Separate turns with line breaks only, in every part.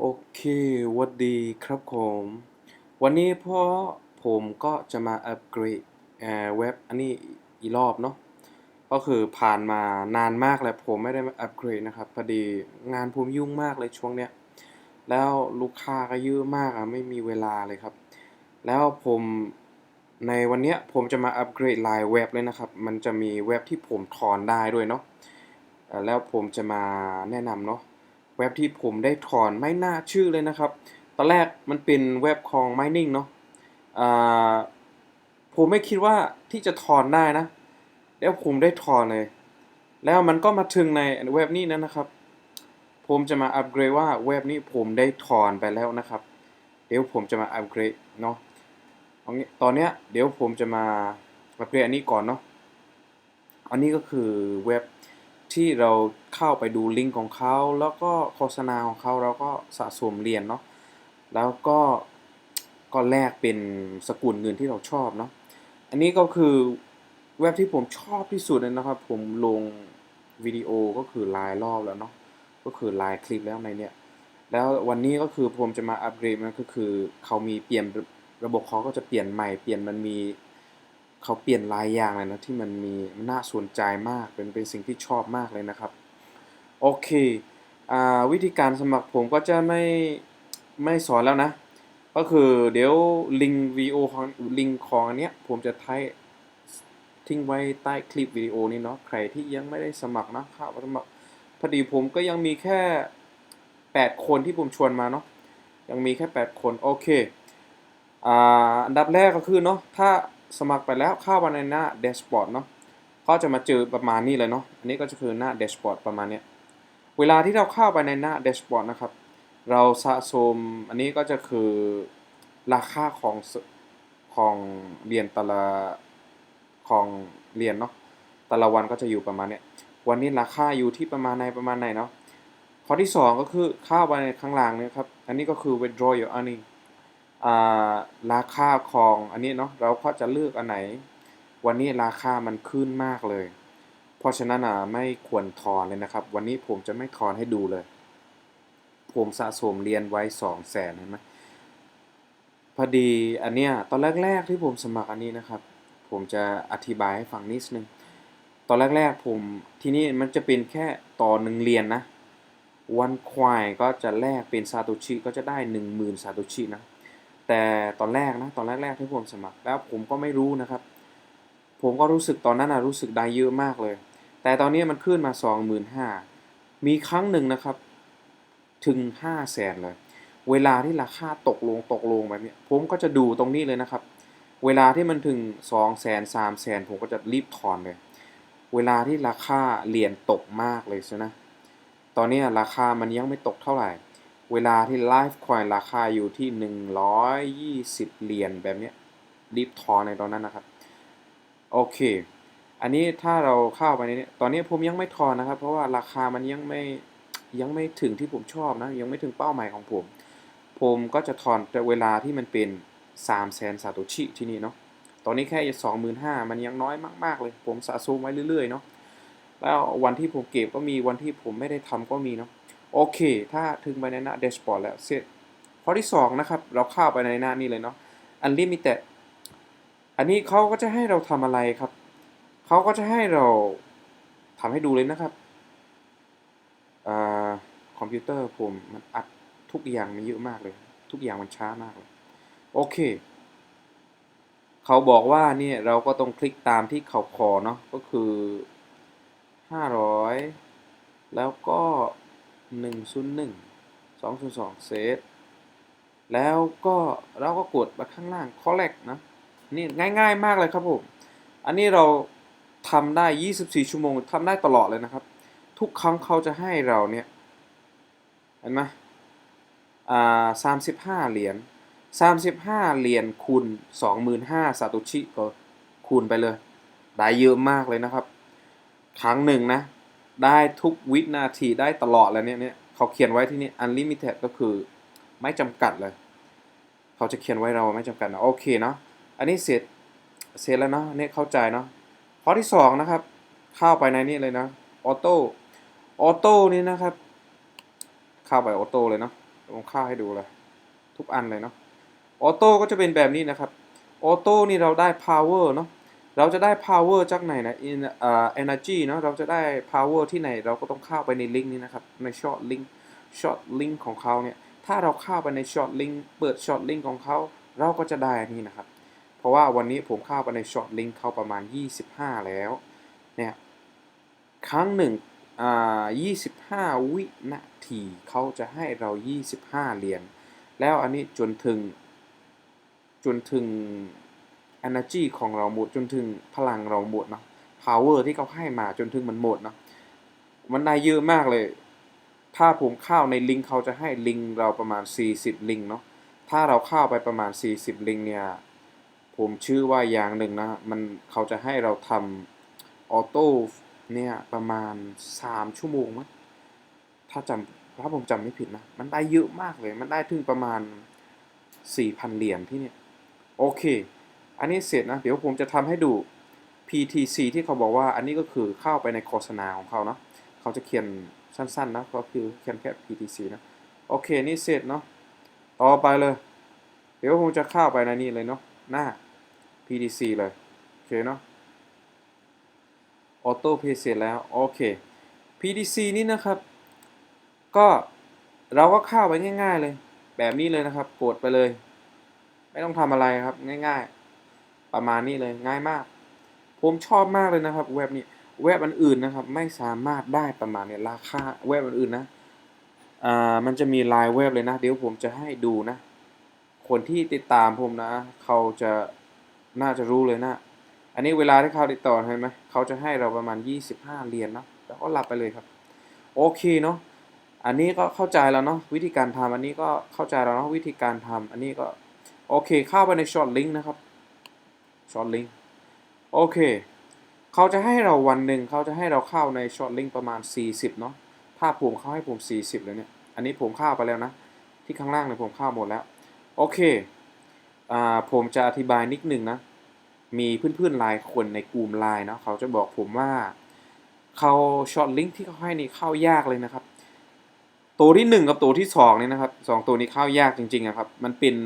โอเควัดดีครับผม วันนี้พราะผมก็จะมาอัปเกรดเอ่อเว็บอันนี้อีกรอบเนาะ ก็คือผ่านมานานมากแล้วผมไม่ได้มาอัปเกรดนะครับพอดีงานผมยุ่งมากเลยช่วงเนี้ย แล้วลูกค้าก็เยอะมากอะไม่มีเวลาเลยครับ แล้วผมในวันเนี้ยผมจะมาอัปเกรดลายเว็บเลยนะครับ มันจะมีเว็บที่ผมถอนได้ด้วยเนาะ แล้วผมจะมาแนะนำเนาะ เว็บที่ผมได้ถอนไม่น่าเชื่อเลยนะครับ ตอนแรกมันเป็นเว็บของ mining เนาะผมไม่คิดว่าที่จะถอนได้นะ แล้วผมได้ถอนเลย แล้วมันก็มาถึงในเว็บนี้นะนะครับ ผมจะมาอัปเกรดว่าเว็บนี้ผมได้ถอนไปแล้วนะครับ เดี๋ยวผมจะมาอัปเกรดเนาะตอนเนี้ยเดี๋ยวผมจะมาอัปเกรดอันนี้ก่อนเนาะ อันนี้ก็คือเว็บที่เรา เข้าไปดูลิงก์ของเขาแล้วก็โฆษณาของเขาเราก็สะสมเหรียญเนาะแล้วก็ก็แลกเป็นสกุลเงินที่เราชอบเนาะอันนี้ก็คือเว็บที่ผมชอบที่สุดเลยนะครับ ผมลงวิดีโอก็คือลายรอบแล้วเนาะก็คือลายคลิปแล้วในเนี้ยแล้ววันนี้ก็คือผมจะมาอัปเกรดมันก็คือเขามีเปลี่ยนระบบเขาก็จะเปลี่ยนใหม่เปลี่ยนมันมีเขาเปลี่ยนหลายอย่างเลยนะที่มันมีน่าสนใจมากเป็นเป็นสิ่งที่ชอบมากเลยนะครับ โอเคอ่าวิธีการสมัครผมก็จะไม่ไม่สอนแล้วนะ ก็คือเดี๋ยวลิงก์วิดีโอของลิงก์ของอันเนี้ยผมจะท้ายทิ้งไว้ใต้คลิปวิดีโอนี้เนาะใครที่ยังไม่ได้สมัครนะเข้ามาสมัครพอดีผมก็ยังมีแค่ 8 คนที่ผมชวนมาเนาะยังมีแค่ 8 คนโอเคอ่าอันดับแรกก็คือเนาะถ้าสมัครไปแล้วเข้ามาในหน้าแดชบอร์ดเนาะก็จะมาเจอประมาณนี้เลยเนาะอันนี้ก็จะคือหน้าแดชบอร์ดประมาณเนี้ย เวลาที่เราเข้าไปในหน้าแดชบอร์ดนะครับ เราสะสมอันนี้ก็จะคือราคาของของเหรียญแต่ละของเหรียญเนาะแต่ละวันก็จะอยู่ประมาณเนี้ยวันนี้ราคาอยู่ที่ประมาณไหนประมาณไหนเนาะข้อที่สองก็คือเข้าไปในข้างล่างเนี่ยครับอันนี้ก็คือ withdraw your earning ราคาของอันนี้เนาะเราก็จะเลือกอันไหน วันนี้ราคามันขึ้นมากเลย เพราะฉะนั้นอะไม่ควรถอนเลยนะครับ วันนี้ผมจะไม่ถอนให้ดูเลย ผมสะสมเรียนไว้สองแสนเห็นไหมพอดีอันเนี้ยตอนแรก ๆ ที่ผมสมัครอันนี้นะครับ ผมจะอธิบายให้ฟังนิดนึงตอนแรก ๆ ผมที่นี่มันจะเป็นแค่ต่อหนึ่งเรียนนะวันควายก็จะแลกเป็นซาโตชิก็จะได้หนึ่งหมื่นซาโตชินะแต่ตอนแรกนะตอนแรกๆที่ผมสมัครแล้วผมก็ไม่รู้นะครับ ผมก็รู้สึกตอนนั้นนะรู้สึกได้เยอะมากเลย แต่ตอนนี้มันขึ้นมาสองหมื่นห้ามีครั้งหนึ่งนะครับ ถึงห้าแสนเลย เวลาที่ราคาตกลงตกลงแบบเนี้ยผมก็จะดูตรงนี้เลยนะครับ เวลาที่มันถึงสองแสนสามแสนผมก็จะรีบถอนเลย เวลาที่ราคาเหรียญตกมากเลยใช่ไหมตอนนี้ราคามันยังไม่ตกเท่าไหร่ เวลาที่ไลฟ์คอยราคาอยู่ที่ 120 เหรียญแบบนี้รีบถอนในตอนนั้นนะครับ โอเค อันนี้ถ้าเราเข้าไปในนี้ตอนนี้ผมยังไม่ถอนนะครับ เพราะว่าราคามันยังไม่ยังไม่ถึงที่ผมชอบนะ ยังไม่ถึงเป้าหมายของผม ผมก็จะถอนแต่เวลาที่มันเป็น3 0 0แสนซาโตชิที่นี่เนาะ ตอนนี้แค่สองหมื่นห้ามันยังน้อยมาก ๆ เลย ผมสะสมไว้เรื่อย ๆ เนาะ แล้ววันที่ผมเก็บก็มีวันที่ผมไม่ได้ทำก็มีเนาะ โอเค ถ้าถึงไปในหน้าแดชบอร์ดแล้วเสร็จข้อที่ 2 นะครับ เราเข้าไปในหน้านี้เลยเนาะ Unlimited อันนี้เขาก็จะให้เราทำอะไรครับ เขาก็จะให้เราทำให้ดูเลยนะครับอคอมพิวเตอร์ผมมันอัดทุกอย่างมันเยอะมากเลย ทุกอย่างมันช้ามากเลย โอเค เขาบอกว่าเนี่ยเราก็ต้องคลิกตามที่เขาขอเนาะก็คือ 500 แล้วก็ 101 202เซตแล้วก็เราก็กดมาข้างล่าง collect นะนี่ง่าย ๆ มากเลยครับผม อันนี้เรา ทำได้ 24 ชั่วโมงทำได้ตลอดเลยนะครับ ทุกครั้งเขาจะให้เราเนี่ย เห็นไหมอ่า35เหรียญ35เหรียญคูณ25,000ซาโตชิก็คูณไปเลย ได้เยอะมากเลยนะครับ ครั้งหนึ่งนะ ได้ทุกวินาทีได้ตลอดเลยเนี่ยเนี่ยเขาเขียนไว้ที่นี่ unlimited ก็คือไม่จำกัดเลย เขาจะเขียนไว้เราไม่จำกัดนะโอเคเนาะ อันนี้เสร็จเสร็จแล้วเนาะเนี่ยเข้าใจเนาะ ข้อที่สองนะครับ เข้าไปในนี้เลยนะออโต้ออโต้นี่นะครับ เข้าไปออโต้เลยเนาะผมเข้าให้ดูเลย ทุกอันเลยเนาะออโต้ก็จะเป็นแบบนี้นะครับออโต้นี่เราได้ power เนาะเราจะได้ power จากไหนนะ in อ่า energy เนาะเราจะได้ power ที่ไหนเราก็ต้องเข้าไปในลิงก์นี้นะครับ ใน short link short link ของเขาเนี่ย ถ้าเราเข้าไปใน short link เปิด short link ของเขา เราก็จะได้อันนี้นะครับ เพราะว่าวันนี้ผมเข้าไปใน short link เขาประมาณ 25 แล้วเนี่ยครั้งหนึ่งอ่า25 วินาทีเขาจะให้เรา 25 เหรียญแล้วอันนี้จนถึง จนถึง energy ของเราหมด จนถึงพลังเราหมดเนาะ power ที่เขาให้มาจนถึงมันหมดเนาะมันได้เยอะมากเลย ถ้าผมเข้าในลิงก์เขาจะให้ลิงก์เราประมาณ 40 ลิงก์เนาะ ถ้าเราเข้าไปประมาณ 40 ลิงก์เนี่ย ผมชื่อว่าอย่างหนึ่งนะมันเขาจะให้เราทำออโต้เนี่ยประมาณ 3 ชั่วโมงมั้งถ้าจำถ้าผมจำไม่ผิดนะ มันได้เยอะมากเลย มันได้ถึงประมาณ 4,000 เหรียญที่เนี่ย โอเค อันนี้เสร็จนะ เดี๋ยวผมจะทำให้ดู PTC ที่เขาบอกว่าอันนี้ก็คือเข้าไปในโฆษณาของเขาเนาะเขาจะเขียนสั้นๆนะก็คือเขียนแค่ PTC นะ โอเค นี่เสร็จเนาะต่อไปเลย เดี๋ยวผมจะเข้าไปในนี้เลยเนาะหน้า PTC เลย โอเคเนาะออโต้เพย์เสร็จแล้ว โอเค PTC นี่นะครับ ก็เราก็เข้าไปง่าย ๆเลย แบบนี้เลยนะครับ กดไปเลย ไม่ต้องทำอะไรครับ ง่าย ๆ ประมาณนี้เลยง่ายมาก ผมชอบมากเลยนะครับ เว็บนี้เว็บอันอื่นนะครับ ไม่สามารถได้ประมาณเนี้ยราคาเว็บอันอื่นนะอ่ามันจะมีลายเว็บเลยนะ เดี๋ยวผมจะให้ดูนะ คนที่ติดตามผมนะ เขาจะ น่าจะรู้เลยนะ อันนี้เวลาที่เขาติดต่อเห็นไหมเขาจะให้เราประมาณ 25 เหรียญเนาะแล้วก็รับไปเลยครับ โอเคเนาะ อันนี้ก็เข้าใจแล้วเนาะวิธีการทำอันนี้ก็เข้าใจแล้วเนาะวิธีการทำอันนี้ก็โอเคเข้าไปใน short link นะครับ short link โอเคเขาจะให้เราวันหนึ่งเขาจะให้เราเข้าใน short link ประมาณ 40 เนาะถ้าผมเขาให้ผม 40เลยเนี่ยอันนี้ผมเข้าไปแล้วนะที่ข้างล่างเนี่ยผมเข้าหมดแล้ว โอเค อ่า ผมจะอธิบายนิดหนึ่งนะ มีเพื่อนๆหลายคนในกลุ่มไลน์เนาะเขาจะบอกผมว่าเขาช็อตลิงก์ที่เขาให้นี่เข้ายากเลยนะครับ ตัวที่หนึ่งกับตัวที่สองนี่ยนะครับสองตัวนี้เข้ายากจริงๆอะครับมันเป็น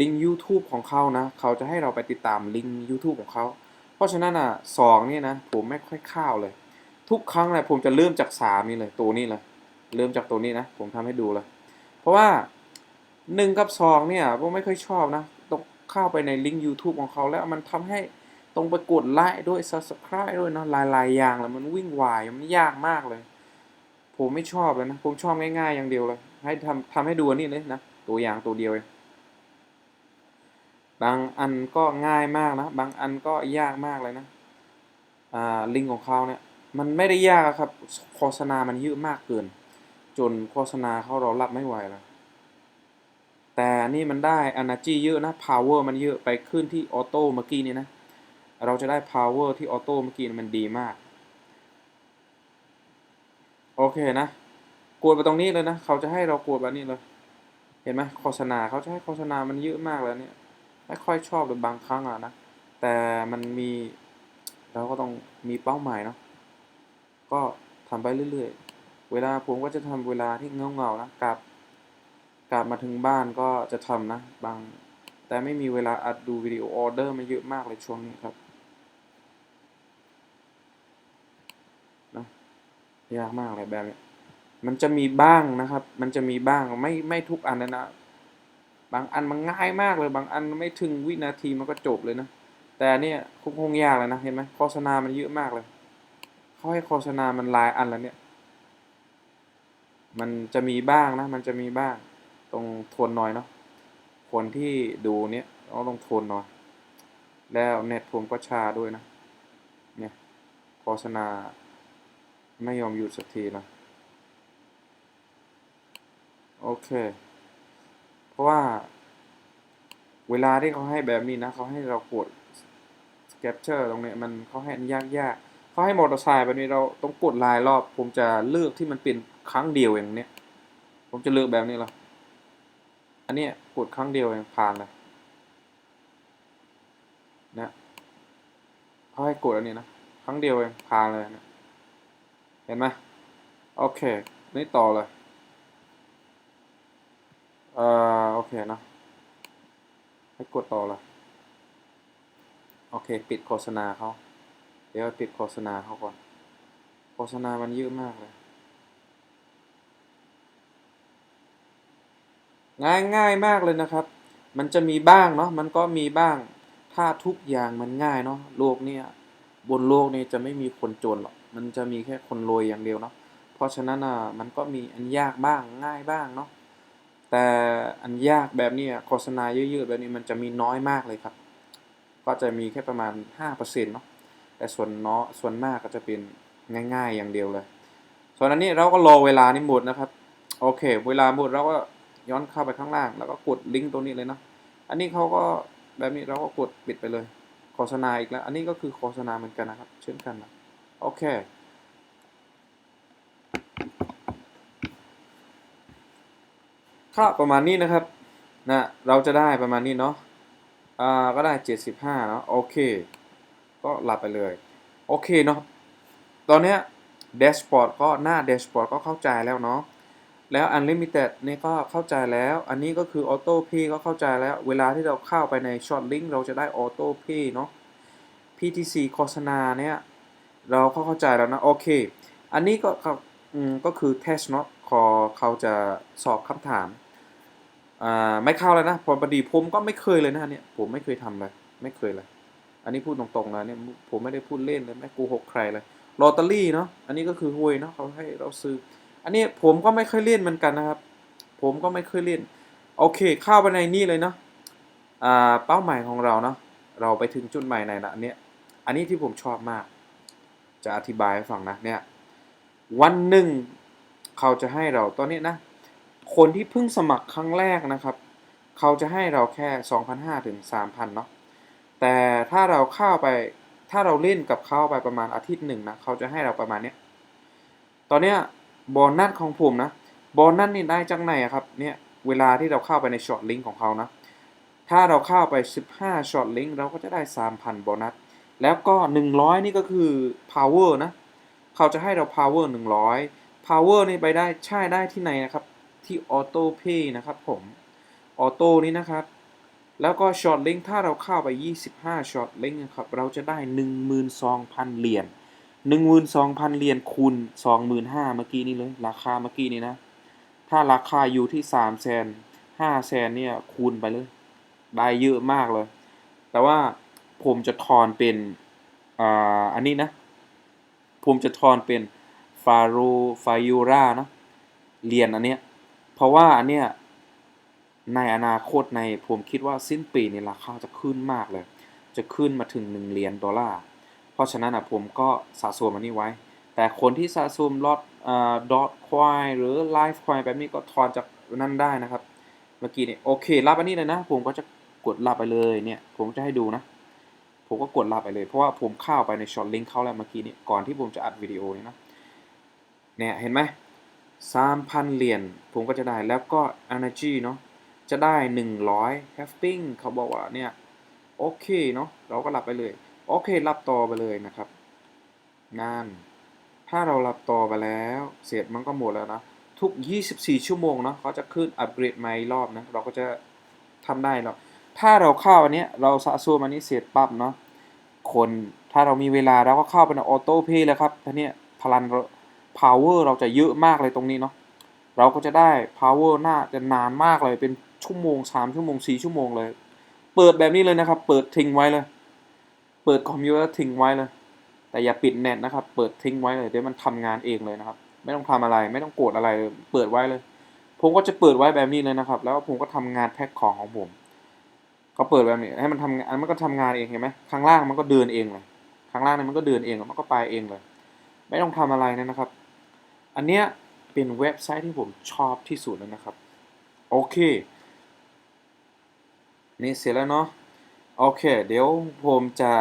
ลิงก์ YouTube ของเขานะ เขาจะให้เราไปติดตามลิงก์ YouTube ของเขา เพราะฉะนั้นอะสองนี่นะผมไม่ค่อยเข้าเลย ทุกครั้งเลยผมจะเริ่มจากสามนี่เลยตัวนี้เลยเริ่มจากตัวนี้นะ ผมทำให้ดูเลย เพราะว่าหนึ่งกับสองเนี่ยผมไม่ค่อยชอบนะ เข้าไปในลิงก์ YouTube ของเขาแล้วมันทำให้ต้องไปกดไลค์ด้วย Subscribe ด้วยเนาะหลายๆอย่างแล้วมันวิ่งวายมันยากมากเลย ผมไม่ชอบเลยนะ ผมชอบง่ายๆอย่างเดียวเลย ให้ทำทำให้ดูนนี้เลยนะ ตัวอย่างตัวเดียวเองบางอันก็ง่ายมากนะ บางอันก็ยากมากเลยนะอ่าลิงก์ของเขาเนี่ยมันไม่ได้ยากครับโฆษณามันเยอะมากเกิน จนโฆษณาเขาเรารับไม่ไหวแล้ว แต่นี่มันได้ energy เยอะนะ power มันเยอะไปขึ้นที่ออโต้เมื่อกี้นี่นะ เราจะได้ power ที่ออโต้เมื่อกี้มันดีมาก โอเคนะ กดไปตรงนี้เลยนะ เขาจะให้เรากดแบบนี้เลย เห็นไหมโฆษณาเขาจะให้โฆษณามันเยอะมากเลยเนี่ยไม่ค่อยชอบเลยบางครั้งอะนะ แต่มันมีเราก็ต้องมีเป้าหมายเนาะ ก็ทำไปเรื่อยๆ เวลาผมก็จะทำเวลาที่เงาๆนะกลับ กลับมาถึงบ้านก็จะทำนะบาง แต่ไม่มีเวลาอัดดูวิดีโอออเดอร์มาเยอะมากเลยช่วงนี้ครับนะยากมากเลยแบบนี้มันจะมีบ้างนะครับ มันจะมีบ้างไม่ไม่ทุกอันนะนะบางอันมันง่ายมากเลย บางอันไม่ถึงวินาทีมันก็จบเลยนะ แต่เนี่ยคงคงยากเลยนะเห็นไหมโฆษณามันเยอะมากเลยเขาให้โฆษณามันหลายอันแล้วเนี่ย มันจะมีบ้างนะ มันจะมีบ้าง ตรงทนหน่อยเนาะคนที่ดูเนี่ยต้องทนหน่อย แล้วเน็ตผมก็ชาด้วยนะ เนี่ยโฆษณาไม่ยอมหยุดสักทีนะโอเค เพราะว่า เวลาที่เขาให้แบบนี้นะเขาให้เรากด capture ตรงเนี้ยมันเขาให้ยากยากๆเขาให้มอเตอร์ไซค์แบบนี้เราต้องกดลายรอบ ผมจะเลือกที่มันเป็นครั้งเดียวอย่างเนี้ย ผมจะเลือกแบบนี้หรอ นนี้กดครั้งเดียวเองผ่านเลยนะเขาให้กดอันนี้นะ ครั้งเดียวเองผ่านเลยนะเห็นไหมโอเค นี่ต่อเลยอ่อโอเคนะให้กดต่อเละโอเค ปิดโฆษณาเขาเดี๋ยวปิดโฆษณาเขาก่อน โฆษณามันเยอะมากเลย ง่ายง่ายมากเลยนะครับ มันจะมีบ้างเนาะมันก็มีบ้าง ถ้าทุกอย่างมันง่ายเนาะโลกเนี่ยบนโลกนี้จะไม่มีคนจนหรอกมันจะมีแค่คนรวยอย่างเดียวเนาะเพราะฉะนั้นอะมันก็มีอันยากบ้างง่ายบ้างเนาะแต่อันยากแบบนี้โฆษณาเยอะๆแบบนี้มันจะมีน้อยมากเลยครับ ก็จะมีแค่ประมาณ 5%เนาะแต่ส่วนน้อส่วนมากก็จะเป็นง่ายๆอย่างเดียวเลย ส่วนอันนี้เราก็รอเวลานี่หมดนะครับ โอเค เวลาหมดเราก็ ย้อนเข้าไปข้างล่าง แล้วก็กดลิงก์ตรงนี้เลยนะ อันนี้เขาก็แบบนี้เราก็กดปิดไปเลยโฆษณาอีกแล้ว อันนี้ก็คือโฆษณาเหมือนกันนะครับ เช่นกันนะโอเค ค่าประมาณนี้นะครับนะเราจะได้ประมาณนี้เนาะอ่าก็ได้ 75เนาะโอเค ก็หลับไปเลย โอเคเนาะตอนเนี้ยแดชบอร์ดก็หน้าแดชบอร์ดก็เข้าใจแล้วเนาะ แล้ว Unlimited นี่ก็เข้าใจแล้ว อันนี้ก็คือ Auto Pay ก็เข้าใจแล้ว เวลาที่เราเข้าไปใน Short Link เราจะได้ Auto Pay เนาะ PTC โฆษณาเนี่ยเราก็เข้าใจแล้วนะ โอเค อันนี้ก็อืมก็คือ test เนาะขอเขาจะสอบคำถามอ่าไม่เข้าแล้วนะ พอพอดีผมก็ไม่เคยเลยนะเนี่ย ผมไม่เคยทำเลย ไม่เคยเลย อันนี้พูดตรงๆนะเนี่ย ผมไม่ได้พูดเล่นเลย ไม่โกหกใครเลยลอตเตอรี่เนาะ อันนี้ก็คือหวยเนาะเขาให้เราซื้อ อันนี้ผมก็ไม่เคยเล่นเหมือนกันนะครับ ผมก็ไม่เคยเล่น โอเค เข้าไปในนี่เลยเนาะอ่าเป้าหมายของเราเนาะเราไปถึงจุดหมายไหนนะอันเนี้ยอันนี้ที่ผมชอบมาก จะอธิบายให้ฟังนะเนี่ยวันหนึ่งเขาจะให้เราตอนนี้นะ คนที่เพิ่งสมัครครั้งแรกนะครับ เขาจะให้เราแค่ 2,500ถึง3,000เนาะแต่ถ้าเราเข้าไปถ้าเราเล่นกับเขาไปประมาณอาทิตย์หนึ่งนะเขาจะให้เราประมาณเนี้ยตอนเนี้ย โบนัสของผมนะโบนัสนี่ได้จากไหนอะครับเนี่ยเวลาที่เราเข้าไปในช็อตลิงก์ของเขานะถ้าเราเข้าไป 15ช็อตลิงก์เราก็จะได้ 3,000 โบนัส แล้วก็ 100 นี่ก็คือ power นะ เขาจะให้เรา power 100 power นี่ไปได้ใช้ได้ที่ไหนนะครับ ที่ auto pay นะครับผม auto นี้นะครับ แล้วก็ short link ถ้าเราเข้าไป 25 short link นะครับ เราจะได้ 12,000 เหรียญ 12,000เหรียญคูณ25,000เมื่อกี้นี้เลย ราคาเมื่อกี้นี้นะ ถ้าราคาอยู่ที่3แสน5แสนเนี่ยคูณไปเลย ได้เยอะมากเลย แต่ว่าผมจะทอนเป็นอ่าอันนี้นะ ผมจะทอนเป็นฟาโรฟายูรานะเหรียญอันเนี้ย เพราะว่าอันเนี้ยในอนาคตในผมคิดว่าสิ้นปีนี้ราคาจะขึ้นมากเลย จะขึ้นมาถึง1เหรียญดอลลาร์ เพราะฉะนั้นนะผมก็สะสมอันนี้ไว้ แต่คนที่สะสมลอตดอทควายหรือไลฟ์ควายแบบนี้ก็ทอนจากนั่นได้นะครับ เมื่อกี้เนี่ยโอเครับอันนี้เลยนะ ผมก็จะกดรับไปเลยเนี่ย ผมจะให้ดูนะ ผมก็กดรับไปเลย เพราะว่าผมเข้าไปในช็อตลิงก์เขาแล้วเมื่อกี้นี้ก่อนที่ผมจะอัดวิดีโอนี้นะเนี่ยเห็นไหมสามพันเหรียญผมก็จะได้แล้วก็ energy เนาะจะได้ 100 happing เขาบอกว่าเนี่ย โอเคเนาะเราก็รับไปเลย โอเค รับต่อไปเลยนะครับ งาน ถ้าเรารับต่อไปแล้ว เสร็จมันก็หมดแล้วนะ ทุก 24 ชั่วโมงเนาะเขาจะขึ้นอัปเกรดใหม่รอบนะ เราก็จะทำได้แล้วถ้าเราเข้าอันนี้เราสะสมอันนี้เสร็จปั๊บเนาะ คนถ้าเรามีเวลาเราก็เข้าไปในออโต้เพย์เลยครับท่านี้พลัง power เราจะเยอะมากเลยตรงนี้เนาะ เราก็จะได้ power น่าจะนานมากเลยเป็นชั่วโมง 3 ชั่วโมง 4 ชั่วโมงเลย เปิดแบบนี้เลยนะครับ เปิดทิ้งไว้เลย เปิดคอมพิวเตอร์ทิ้งไว้เลย แต่อย่าปิดเน็ตนะครับ เปิดทิ้งไว้เลยเดี๋ยวมันทำงานเองเลยนะครับ ไม่ต้องทำอะไร ไม่ต้องกดอะไร เปิดไว้เลย ผมก็จะเปิดไว้แบบนี้เลยนะครับ แล้วผมก็ทำงานแพ็คของของผมเขาเปิดแบบนี้ให้มันทำงานมันก็ทำงานเองเห็นไหมข้างล่างมันก็เดินเองเลยข้างล่างนี่มันก็เดินเองมันก็ไปเองเลย ไม่ต้องทำอะไรนะครับ อันเนี้ยเป็นเว็บไซต์ที่ผมชอบที่สุดเลยนะครับ โอเค นี่เสร็จแล้วเนาะ โอเค เดี๋ยวผมจะ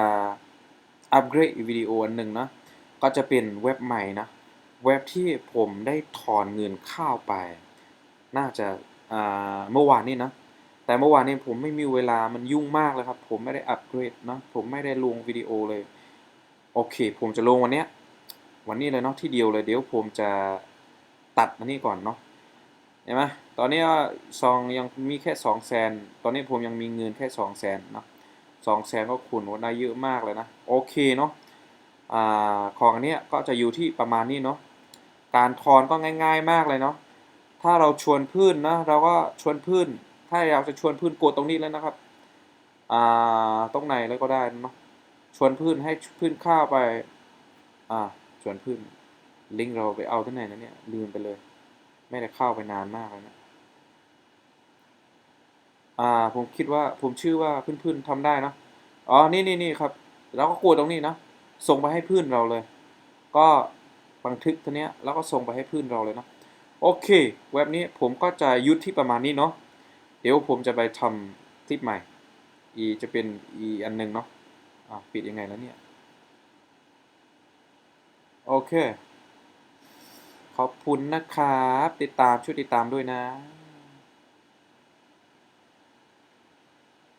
อัปเกรดวิดีโออันหนึ่งนะ ก็จะเป็นเว็บใหม่นะ เว็บที่ผมได้ถอนเงินเข้าไป น่าจะอ่าเมื่อวานนี้นะ แต่เมื่อวานนี้ผมไม่มีเวลามันยุ่งมากเลยครับ ผมไม่ได้อัปเกรดนะ ผมไม่ได้ลงวิดีโอเลย โอเค ผมจะลงวันเนี้ยวันนี้เลยเนาะที่เดียวเลย เดี๋ยวผมจะตัดอันนี้ก่อนเนาะเห็นไหมตอนนี้ซองยังมีแค่สองแสน ตอนนี้ผมยังมีเงินแค่สองแสนเนาะ สองแสนก็คูณว่าได้เยอะมากเลยนะ โอเคเนาะอ่าของอันเนี้ยก็จะอยู่ที่ประมาณนี้เนาะการทอนก็ง่าย ๆมากเลยเนาะถ้าเราชวนเพื่อนนะเราก็ชวนเพื่อนถ้าอยากจะชวนเพื่อนกดตรงนี้เลยนะครับอ่าตรงไหนเลยก็ได้เนาะชวนเพื่อนให้เพื่อนเข้าไปอ่าชวนเพื่อนลิงก์เราไปเอาที่ไหนนะเนี่ยลืมไปเลย ไม่ได้เข้าไปนานมากแล้วนะ อ่าผมคิดว่าผมชื่อว่าเพื่อนๆทำได้นะอ๋อนี่นี่นี่ครับแล้วก็กดตรงนี้นะส่งไปให้เพื่อนเราเลย ก็บันทึกตัวเนี้ยแล้วก็ส่งไปให้เพื่อนเราเลยนะโอเค เว็บนี้ผมก็จะยุดที่ประมาณนี้เนาะเดี๋ยวผมจะไปทำคลิปใหม่อีจะเป็นอีอันหนึงเนาะอ่าปิดยังไงแล้วเนี่ยโอเค ขอบคุณนะครับ ติดตามช่วยติดตามด้วยนะ